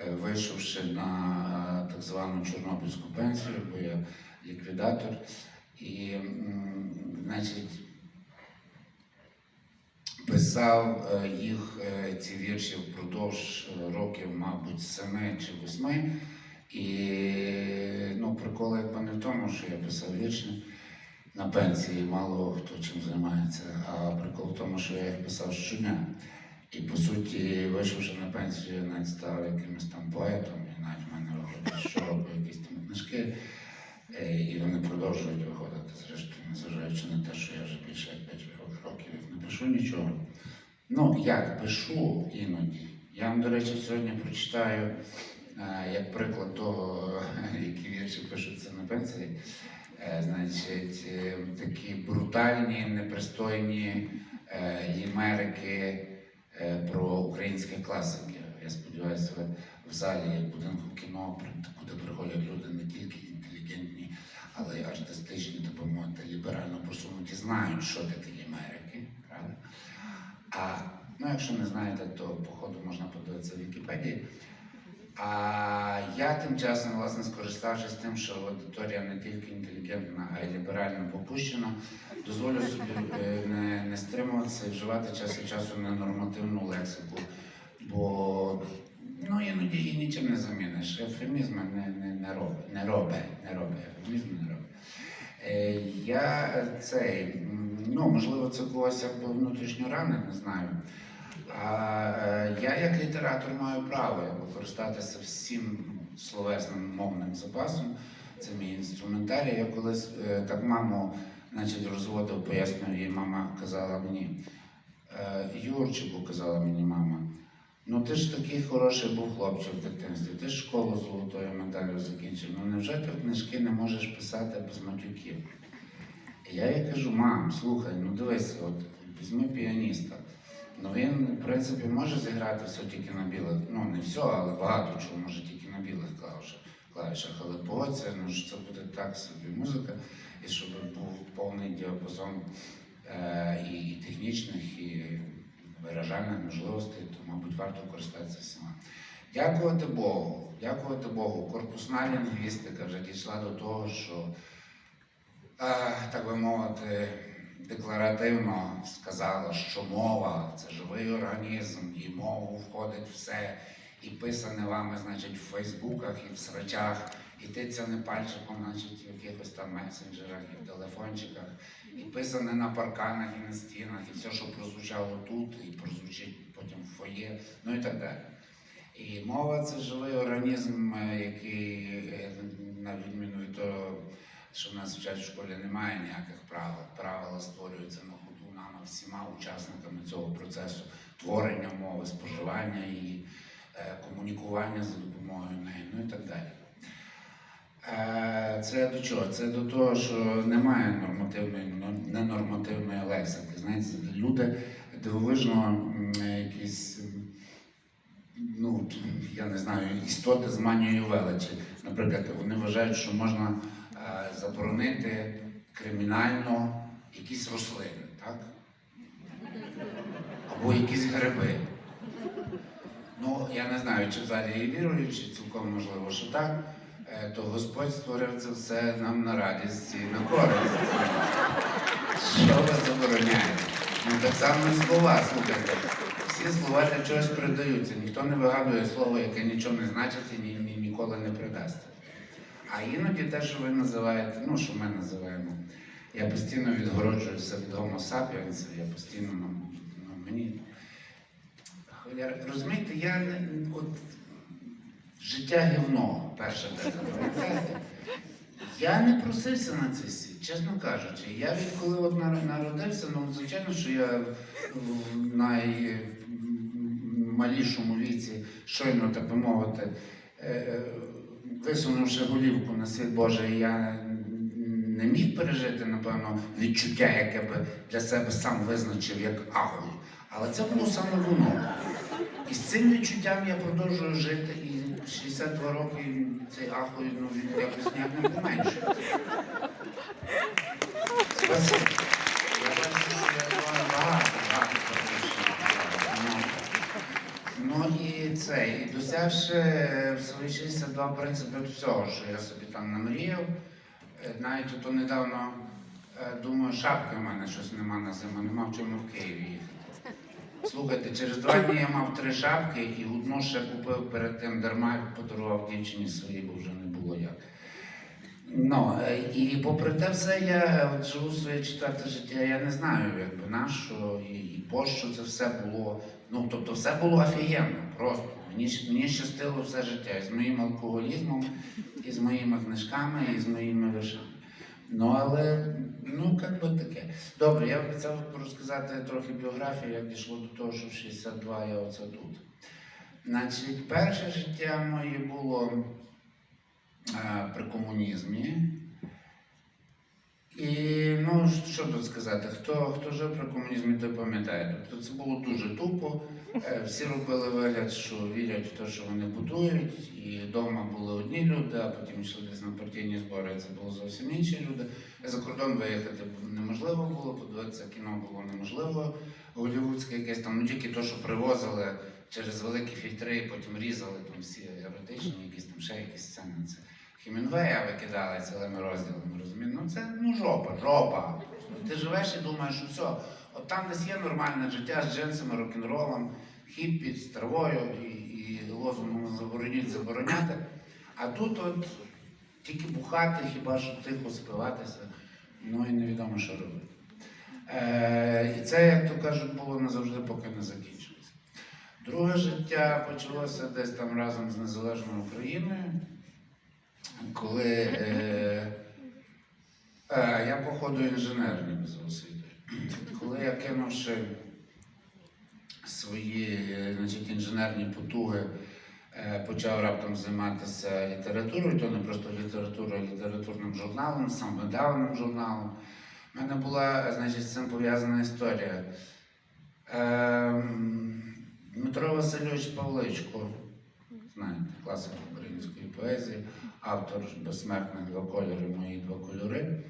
е, вийшовши на е, так звану Чорнобильську пенсію, бо я ліквідатор. І, значить, писав е, їх ці вірші впродовж років, мабуть, семи чи восьми. І ну, прикол якби не в тому, що я писав вірші на пенсії, мало хто чим займається, а прикол в тому, що я їх писав щодня. І по суті, вийшовши на пенсію, навіть став якимось там поетом, і навіть в мене виходить щороку якісь там книжки, е, і вони продовжують виходити, зрештою, незважаючи на те, що я вже більше як 5 років не пишу нічого. Ну, як пишу іноді. Я вам, до речі, сьогодні прочитаю е, як приклад того, які вірші пишуться на пенсії. Е, Значить, такі брутальні, непристойні лімерики е, про українське класики Я сподіваюся, в залі будинку кіно, куди приходять люди не тільки інтелігентні, але й артистичні, тобто ліберально просунуті, знають, що таке лімерики. А ну, якщо не знаєте, то походу можна подивитися в Вікіпедії. А я тим часом, власне, скориставшись тим, що аудиторія не тільки інтелігентна, а й ліберально попущена, дозволю собі е, не, не стримуватися і вживати час від часу ненормативну лексику, бо ну, іноді її нічим не заміниш. Ефемізми не, не, не робить, не робить, не робить, ефемізми не робить. Е, Я цей, ну можливо, це когось якби внутрішньо ранить, не знаю. А е, я як літератор маю право якби, користатися всім словесним мовним запасом. Це мій інструментарій. Я колись е, так маму значить, розводив, пояснював їй, мама казала мені, е, Юрчику, казала мені мама, ну ти ж такий хороший був хлопчик в дитинстві, ти ж школу золотою медаллю закінчив. Ну невже ти книжки не можеш писати без матюків? І я їй кажу, мам, слухай, ну дивися, от візьми піаніста. Ну він, в принципі, може зіграти все тільки на білих. Ну, не все, але багато чого може тільки на білих клавішах. клавішах. Але погодься, ну що це буде так собі музика, і щоб був повний діапазон е, і, і технічних, і виражальних можливостей, то, мабуть, варто користатися всіма. Дякувати Богу, дякувати Богу. Корпусна лінгвістика вже дійшла до того, що, е, так би мовити, декларативно сказала, що мова це живий організм, і в мову входить все, і писане вами, значить, в Фейсбуках і в срачах, і тицяне пальчиком, значить, в якихось там месенджерах і в телефончиках, і писане на парканах і на стінах, і все, що прозвучало тут, і прозвучить потім в фоє, ну і так далі. І мова це живий організм, е, який, е, на відміну від того, що в нас вчать в школі немає ніяких правил. Правила створюються на ходу нами всіма учасниками цього процесу творення мови, споживання її, е, комунікування за допомогою неї, ну і так далі. Е, Це до чого? Це до того, що немає нормативної, ну, ненормативної лексики. Знаєте, люди дивовижно якісь, ну, я не знаю, істоти з манією величі. Наприклад, вони вважають, що можна заборонити кримінально якісь рослини, так? Або якісь гриби. Ну, я не знаю, чи в залі є віруючі, цілком можливо, що так. Е, То Господь створив це все нам на радість і на користь. Що ви забороняєте? Ну так само і слова, слухайте. Всі слова для чогось придаються. Ніхто не вигадує слово, яке нічого не значить і ні, ні, ніколи не придасть. А іноді те, що ви називаєте, ну що ми називаємо, я постійно відгороджуюся від Homo sapiens, я постійно ну, ну, мені. Розумієте, я от життя гівно, перша теза? Я не просився на цей світ, чесно кажучи. Я відколи от народився, ну звичайно, що я в наймалішому віці, щойно так би мовити, е, е, висунувши голівку на світ Божий, я не міг пережити, напевно, відчуття, яке би для себе сам визначив як агою. Але це було саме воно. І з цим відчуттям я продовжую жити, і 62 роки цей ахуй ну, якось ніяк не поменшується. Це, і досягши е, свої 62 в всього, що я собі там намріяв. Е, Навіть ото недавно е, думаю, шапки в мене щось нема на зиму, нема в чому в Києві їхати. Слухайте, через два дні я мав три шапки і одну ще купив перед тим дарма подарував дівчині своїй, бо вже не було як. Ну, і попри те все, я от живу своє четверте життя, я не знаю, якби на що і, і пощо це все було. Ну, тобто все було офігенно, просто. Мені, мені щастило все життя з моїм алкоголізмом, і з моїми книжками, і з моїми віршами. Ну, але, ну, як би таке. Добре, я обіцяв розказати трохи біографію, як дійшло до того, що в 62 я оце тут. Значить, перше життя моє було е, при комунізмі. І ну, що тут сказати, хто, хто жив при комунізмі, той пам'ятає. Тобто це було дуже тупо. Е, Всі робили вигляд, що вірять в те, що вони будують, і вдома були одні люди, а потім йшли десь на партійні збори, це були зовсім інші люди. За кордон виїхати неможливо було, подивитися кіно було неможливо. Голівудське якесь там, ну тільки то, що привозили через великі фільтри, і потім різали там всі еротичні, якісь там ще якісь сцени. Це Хемінгвея викидали цілими розділами, розумієш? Ну це ну жопа, жопа. Ти живеш і думаєш, що все, от там десь є нормальне життя з джинсами, рок-н-ролом, хіппі, з травою і, і лозунгом забороніть забороняти. А тут от тільки бухати, хіба що тихо спиватися, ну і невідомо, що робити. Е, і це, як то кажуть, було назавжди, поки не закінчилося. Друге життя почалося десь там разом з незалежною Україною, коли е, е, я походу інженерний без освіти. Коли я кинувши свої е, значить, інженерні потуги, е, почав раптом займатися літературою, то не просто літературою, а літературним журналом, сам видаваним журналом. У мене була значить, з цим пов'язана історія. Ем, Дмитро Васильович Павличко, знаєте, класик української поезії, автор безсмертних два кольори, мої два кольори.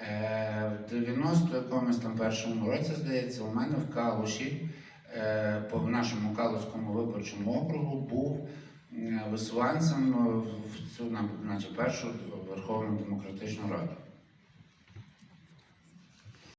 Е, в 90 якомусь там першому році, здається, у мене в Калуші, е, по нашому Калуському виборчому округу, був е, висуванцем в цю, на- наче першу Верховну демократичну раду.